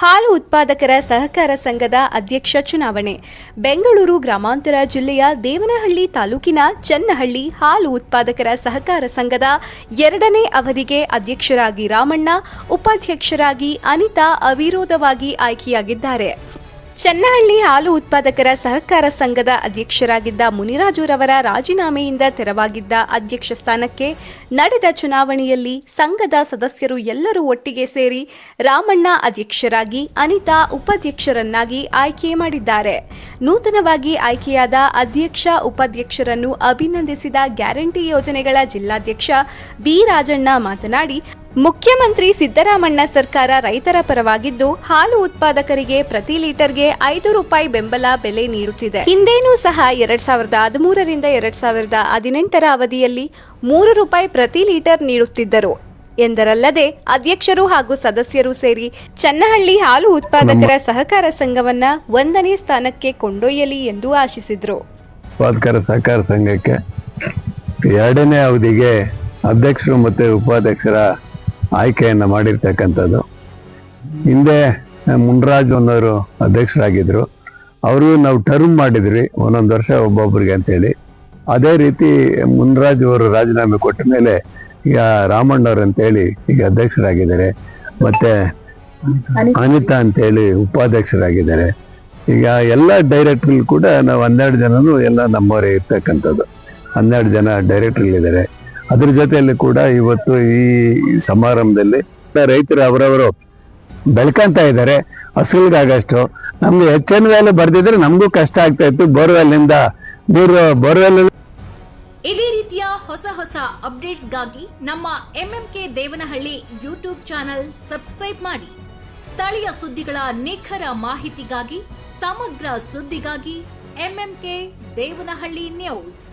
ಹಾಲು ಉತ್ಪಾದಕರ ಸಹಕಾರ ಸಂಘದ ಅಧ್ಯಕ್ಷ ಚುನಾವಣೆ. ಬೆಂಗಳೂರು ಗ್ರಾಮಾಂತರ ಜಿಲ್ಲೆಯ ದೇವನಹಳ್ಳಿ ತಾಲೂಕಿನ ಚನ್ನಹಳ್ಳಿ ಹಾಲು ಉತ್ಪಾದಕರ ಸಹಕಾರ ಸಂಘದ ಎರಡನೇ ಅವಧಿಗೆ ಅಧ್ಯಕ್ಷರಾಗಿ ರಾಮಣ್ಣ, ಉಪಾಧ್ಯಕ್ಷರಾಗಿ ಅನಿತಾ ಅವಿರೋಧವಾಗಿ ಆಯ್ಕೆಯಾಗಿದ್ದಾರೆ. ಚನ್ನಹಳ್ಳಿ ಹಾಲು ಉತ್ಪಾದಕರ ಸಹಕಾರ ಸಂಘದ ಅಧ್ಯಕ್ಷರಾಗಿದ್ದ ಮುನಿರಾಜುರವರ ರಾಜೀನಾಮೆಯಿಂದ ತೆರವಾಗಿದ್ದ ಅಧ್ಯಕ್ಷ ಸ್ಥಾನಕ್ಕೆ ನಡೆದ ಚುನಾವಣೆಯಲ್ಲಿ ಸಂಘದ ಸದಸ್ಯರು ಎಲ್ಲರೂ ಒಟ್ಟಿಗೆ ಸೇರಿ ರಾಮಣ್ಣ ಅಧ್ಯಕ್ಷರಾಗಿ, ಅನಿತಾ ಉಪಾಧ್ಯಕ್ಷರನ್ನಾಗಿ ಆಯ್ಕೆ ಮಾಡಿದ್ದಾರೆ. ನೂತನವಾಗಿ ಆಯ್ಕೆಯಾದ ಅಧ್ಯಕ್ಷ ಉಪಾಧ್ಯಕ್ಷರನ್ನು ಅಭಿನಂದಿಸಿದ ಗ್ಯಾರಂಟಿ ಯೋಜನೆಗಳ ಜಿಲ್ಲಾಧ್ಯಕ್ಷ ಬಿ ರಾಜಣ್ಣ ಮಾತನಾಡಿ ಮುಖ್ಯಮಂತ್ರಿ ಸಿದ್ದರಾಮಣ್ಣ ಸರ್ಕಾರ ರೈತರ ಪರವಾಗಿದ್ದು ಹಾಲು ಉತ್ಪಾದಕರಿಗೆ ಪ್ರತಿ ಲೀಟರ್ಗೆ ಐದು ರೂಪಾಯಿ ಬೆಂಬಲ ಬೆಲೆ ನೀಡುತ್ತಿದೆ. ಹಿಂದೇನೂ ಸಹ ಎರಡ್ ಸಾವಿರದ ಹದಿಮೂರರಿಂದ ಎರಡ್ ಸಾವಿರದ ಹದಿನೆಂಟರ ಅವಧಿಯಲ್ಲಿ ಮೂರು ರೂಪಾಯಿ ಪ್ರತಿ ಲೀಟರ್ ನೀಡುತ್ತಿದ್ದರು. ಎಂದರಲ್ಲದೆ ಅಧ್ಯಕ್ಷರು ಹಾಗೂ ಸದಸ್ಯರು ಸೇರಿ ಚನ್ನಹಳ್ಳಿ ಹಾಲು ಉತ್ಪಾದಕರ ಸಹಕಾರ ಸಂಘವನ್ನ ಒಂದನೇ ಸ್ಥಾನಕ್ಕೆ ಕೊಂಡೊಯ್ಯಲಿ ಎಂದು ಆಶಿಸಿದರು. ಉತ್ಪಾದಕರ ಸಹಕಾರ ಸಂಘಕ್ಕೆ ಎರಡನೇ ಅವಧಿಗೆ ಅಧ್ಯಕ್ಷರು ಮತ್ತು ಉಪಾಧ್ಯಕ್ಷರ ಆಯ್ಕೆಯನ್ನು ಮಾಡಿರ್ತಕ್ಕಂಥದ್ದು. ಹಿಂದೆ ಮುನ್ರಾಜ್ ಅನ್ನೋರು ಅಧ್ಯಕ್ಷರಾಗಿದ್ದರು ಅವರು ನಾವು ಟರ್ಮ್ ಮಾಡಿದ್ರಿ, ಒಂದೊಂದು ವರ್ಷ ಒಬ್ಬೊಬ್ಬರಿಗೆ ಅಂತೇಳಿ. ಅದೇ ರೀತಿ ಮುನ್ರಾಜ್ ಅವರು ರಾಜೀನಾಮೆ ಕೊಟ್ಟ ಮೇಲೆ ಈಗ ರಾಮಣ್ಣವ್ರು ಅಂತೇಳಿ ಈಗ ಅಧ್ಯಕ್ಷರಾಗಿದ್ದಾರೆ. ಮತ್ತೆ ಅನಿತಾ ಅಂತೇಳಿ ಉಪಾಧ್ಯಕ್ಷರಾಗಿದ್ದಾರೆ. ಈಗ ಎಲ್ಲ ಡೈರೆಕ್ಟ್ರಲ್ಲಿ ಕೂಡ ನಾವು ಹನ್ನೆರಡು ಜನನು ಎಲ್ಲ ನಮ್ಮವರೇ ಇರ್ತಕ್ಕಂಥದ್ದು. ಹನ್ನೆರಡು ಜನ ಡೈರೆಕ್ಟರ್ಗಳಿದ್ದಾರೆ. ಅದ್ರ ಜೊತೆಯಲ್ಲಿ ಕೂಡ ಇವತ್ತು ಈ ಸಮಾರಂಭದಲ್ಲಿ ರೈತರು ಅವರವರು ಬೆಳ್ಕೊಂತ ಇದ್ದಾರೆ. ಹಸುಗಳಿಗಾಗಷ್ಟು ನಮ್ಗೆ ಹೆಚ್ಚಿನ ಮೇಲೆ ಬರ್ದಿದ್ರೆ ನಮಗೂ ಕಷ್ಟ ಆಗ್ತಾ ಇತ್ತು ಬೋರ್ವೆಲ್ನಿಂದ. ನೀರು ಬೋರ್ವೆಲ್ ಇದೇ ರೀತಿಯ ಹೊಸ ಹೊಸ ಅಪ್ಡೇಟ್ಸ್ಗಾಗಿ ನಮ್ಮ MMK Devanahalli YouTube channel subscribe ಮಾಡಿ. ಸ್ಥಳೀಯ ಸುದ್ದಿಗಳ ನಿಖರ ಮಾಹಿತಿಗಾಗಿ, ಸಮಗ್ರ ಸುದ್ದಿಗಾಗಿ ಎಂಎಂಕೆ ದೇವನಹಳ್ಳಿ ನ್ಯೂಸ್.